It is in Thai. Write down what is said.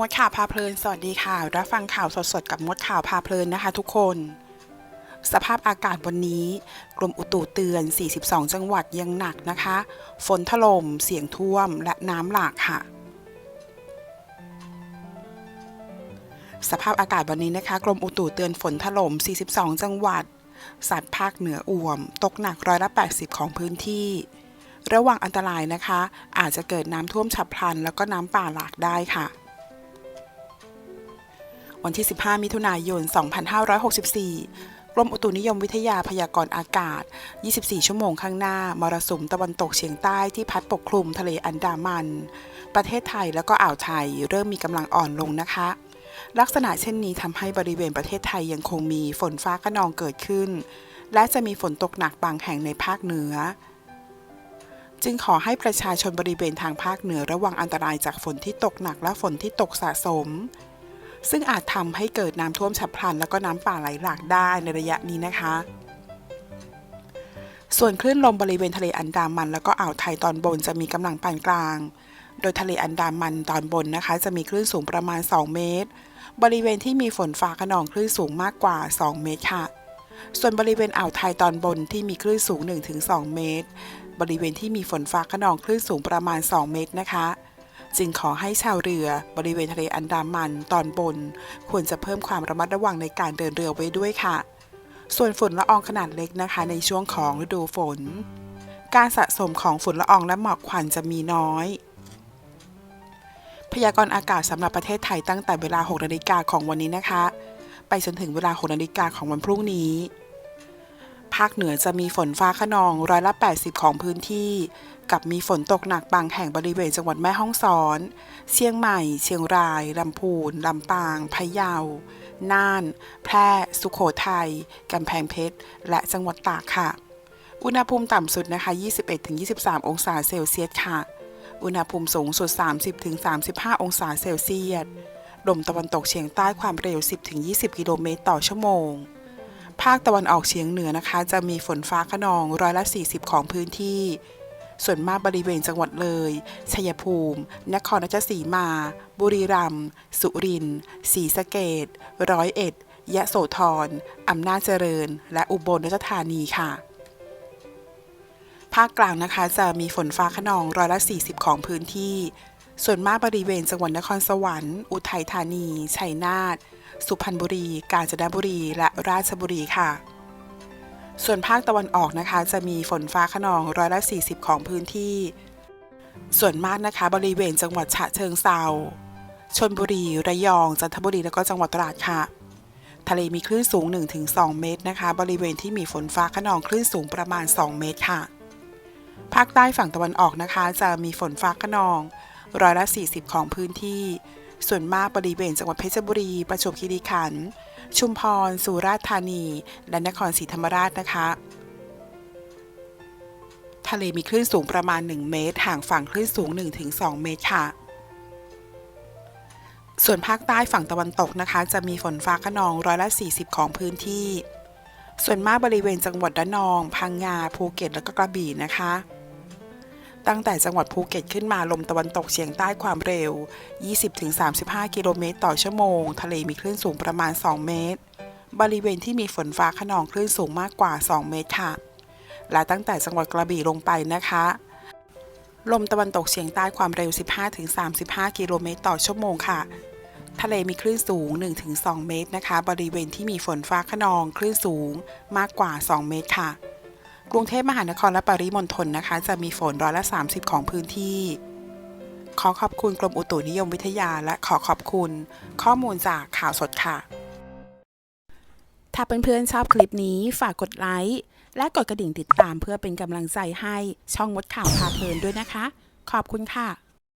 มดข่าวพาเพลิน สวัสดีค่ะ รับฟังข่าวสดๆ กับมดข่าวพาเพลินนะคะทุกคน สภาพอากาศวันนี้ กรมอุตุเตือน 42 จังหวัดยังหนักนะคะ ฝนถล่ม เสียงท่วม และน้ำหลากค่ะ สภาพอากาศวันนี้นะคะ กรมอุตุเตือนฝนถล่ม 42 จังหวัด สัตว์ภาคเหนืออ่วม ตกหนักร้อยละ 80 ของพื้นที่ระวังอันตรายนะคะ อาจจะเกิดน้ำท่วมฉับพลัน แล้วก็น้ำป่าหลากได้ค่ะ วันที่ 15 มิถุนายน 2564 กรมอุตุนิยมวิทยาพยากรณ์อากาศ 24 ชั่วโมงข้างหน้า มรสุมตะวันตกเฉียงใต้ที่พัดปกคลุมทะเลอันดามัน ประเทศไทยแล้วก็อ่าวไทยเริ่มมีกำลังอ่อนลงนะคะ ลักษณะเช่นนี้ทำให้บริเวณประเทศไทยยังคงมีฝนฟ้าขนองเกิดขึ้น และจะมีฝนตกหนักบางแห่งในภาคเหนือจึงขอให้ประชาชนบริเวณทางภาคเหนือระวังอันตรายจากฝนที่ตกหนักและฝนที่ตกสะสม ซึ่งอาจทำให้เกิดน้ำท่วมฉับพลัน แล้วก็น้ำป่าไหลหลากได้ในระยะนี้นะคะ ส่วนคลื่นลมบริเวณทะเลอันดามัน แล้วก็อ่าวไทยตอนบนจะมีกำลังปานกลาง โดยทะเลอันดามันตอนบนนะคะ จะมีคลื่นสูงประมาณ 2 เมตร บริเวณที่มีฝนฟ้าขนองคลื่นสูงมากกว่า 2 เมตรค่ะ ส่วนบริเวณอ่าวไทยตอนบนที่มีคลื่นสูง 1-2 เมตร บริเวณที่มีฝนฟ้าขนองคลื่นสูงประมาณ 2 เมตรนะคะ จึงขอให้ชาวเรือบริเวณทะเลอันดามันตอนบน ควรจะเพิ่มความระมัดระวังในการเดินเรือไว้ด้วยค่ะ ส่วนฝุ่นละอองขนาดเล็กนะคะ ในช่วงของฤดูฝน การสะสมของฝุ่นละอองและหมอกควันจะมีน้อยพยากรณ์อากาศสำหรับประเทศไทยตั้งแต่เวลา 6 นาฬิกาของวันนี้นะคะ ไปจนถึงเวลา 6 นาฬิกาของวันพรุ่งนี้ ภาคเหนือจะมีฝนฟ้าขนองร้อยละ 80 ของพื้นที่ กับมีฝนตกหนักบางแห่งบริเวณจังหวัดแม่ฮ่องสอน เชียงใหม่ เชียงราย ลำพูน ลำปาง พะเยา น่าน แพร่ สุโขทัยกำแพงเพชร และจังหวัดตากค่ะ อุณหภูมิต่ำสุดนะคะ 21-23 องศาเซลเซียสค่ะ อุณหภูมิสูงสุด 30-35 องศาเซลเซียส ลมตะวันตกเฉียงใต้ความเร็ว 10-20 กิโลเมตรต่อชั่วโมง ภาคตะวันออกเฉียงเหนือนะคะ จะมีฝนฟ้าขนองร้อยละ 40 ของพื้นที่ ส่วนมากบริเวณจังหวัดเลย ชัยภูมิ นครราชสีมา บุรีรัมย์ สุรินทร์ ศรีสะเกดร้อยเอ็ด ยะโสธร อำนาจเจริญ และอุบลราชธานีค่ะ ภาคกลางนะคะจะมีฝนฟ้าขนองร้อยละ 40 ของพื้นที่ ส่วนมากบริเวณจังหวัดนครสวรรค์ อุทัยธานี ชัยนาท สุพรรณบุรี กาญจนบุรี และราชบุรีค่ะ ส่วนภาคตะวันออกนะคะ จะมีฝนฟ้าขนองร้อยละ40 ของพื้นที่ ส่วนมากนะคะ บริเวณจังหวัดฉะเชิงเซาชนบุรี ระยอง จันทบุรี แล้วก็จังหวัดตราดค่ะ ทะเลมีคลื่นสูง 1-2 เมตรนะคะ บริเวณที่มีฝนฟ้าขนองคลื่นสูงประมาณ 2 เมตรค่ะ ภาคใต้ฝั่งตะวันออกนะคะ จะมีฝนฟ้าขนอง ร้อยละ 40 ของพื้นที่ ส่วนมากบริเวณจังหวัดเพชรบุรี ประจวบคีรีขันธ์ ชุมพร สุราษฎร์ธานี และนครศรีธรรมราชนะคะ ทะเลมีคลื่นสูงประมาณ 1 เมตร ห่างฝั่งคลื่นสูง 1-2 เมตรค่ะส่วนภาคใต้ฝั่งตะวันตกนะคะ จะมีฝนฟ้าขนองร้อยละ 40 ของพื้นที่ ส่วนมากบริเวณจังหวัดระนอง พังงาภูเก็ตและก็กระบี่นะคะ ตั้งแต่จังหวัดภูเก็ตขึ้นมาลมตะวันตกเฉียงใต้ความเร็ว 20-35 กิโลเมตรต่อชั่วโมง ทะเลมีคลื่นสูงประมาณ 2 เมตร บริเวณที่มีฝนฟ้าขนองคลื่นสูงมากกว่า 2 เมตรค่ะ และตั้งแต่จังหวัดกระบี่ลงไปนะคะ ลมตะวันตกเฉียงใต้ความเร็ว 15-35 กิโลเมตรต่อชั่วโมงค่ะ ทะเลมีคลื่นสูง 1-2 เมตรนะคะ บริเวณที่มีฝนฟ้าขนองคลื่นสูงมากกว่า 2 เมตรค่ะ กรุงเทพมหานครและปริมณฑลนะคะ จะมีฝนร้อยละ 30 ของพื้นที่ ขอขอบคุณกรมอุตุนิยมวิทยาและขอขอบคุณ ข้อมูลจากข่าวสดค่ะ ถ้าเพื่อนๆชอบคลิปนี้ฝากกดไลค์และกดกระดิ่งติดตามเพื่อเป็นกำลังใจให้ช่องมดข่าวพาเพลินด้วยนะคะ ขอบคุณค่ะ